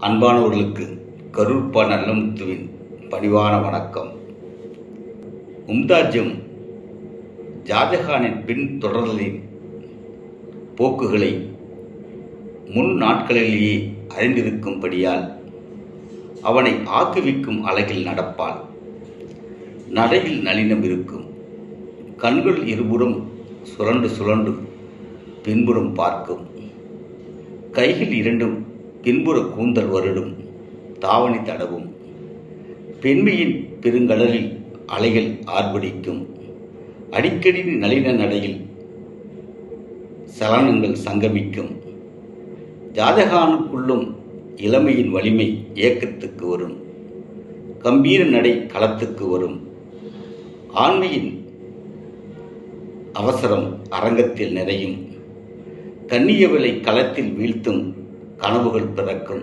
அன்பானவர்களுக்கு கருப்பா நல்லமுத்துவின் பணிவான வணக்கம். மும்தாஜும் ஜாஜகானின் பின் தொடர்தலின் போக்குகளை முன் நாட்களிலேயே அறிந்திருக்கும்படியால் அவனை ஆக்குவிக்கும் அழகில் நடப்பாள். நடையில் நளினம் இருக்கும். கண்கள் இருபுறம் சுழண்டு சுழண்டு பின்புறம் பார்க்கும். கைகள் இரண்டும் பின்புற கூந்தல் வருடும் தாவணி தடவும். பெண்மையின் பெருங்கடலில் அலைகள் ஆர்ப்பரிக்கும் அடிக்கடி நளின நடையில் சலனங்கள் சங்கமிக்கும். ஜாதகானுக்குள்ளும் இளமையின் வலிமை இயக்கத்துக்கு வரும். கம்பீர நடை களத்துக்கு வரும். ஆண்மையின் அவசரம் அரங்கத்தில் நிறையும். கண்ணியவளை களத்தில் வீழ்த்தும். கனவுகள் பிறக்கும்.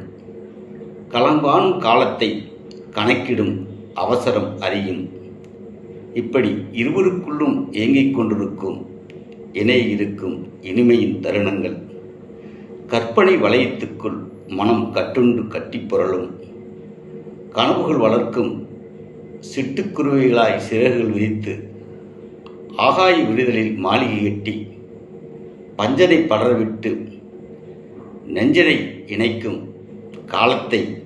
களம்பான் காலத்தை கணக்கிடும் அவசரம் அறியும். இப்படி இருவருக்குள்ளும் ஏங்கிக் கொண்டிருக்கும். இணை இருக்கும் இனிமையின் தருணங்கள். கற்பனை வளையத்துக்குள் மனம் கட்டுண்டு கட்டி புரளும். கனவுகள் வளர்க்கும் சிட்டுக்குருவிகளாய் சிறகுகள் விரித்து ஆகாய விடுதலில் மாளிகை கட்டி பஞ்சனை படரவிட்டு நெஞ்சனை இணைக்கும் காலத்தை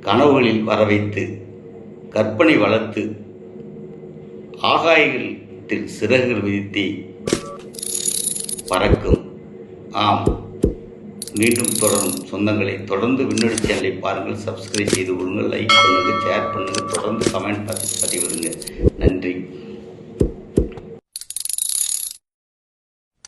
கனவுகளில் வரவைத்து கற்பனை வளர்த்து ஆகாயத்தில் சிறகுகள் விதித்து பறக்கும். ஆம். மீண்டும் தொடரும் சொந்தங்களை தொடர்ந்து விண்ணொலி சேனலை பாருங்கள் சப்ஸ்கிரைப் செய்து கொள்ளுங்கள் லைக் பண்ணுங்கள் ஷேர் பண்ணுங்கள் தொடர்ந்து கமெண்ட் பதிவிடுங்க.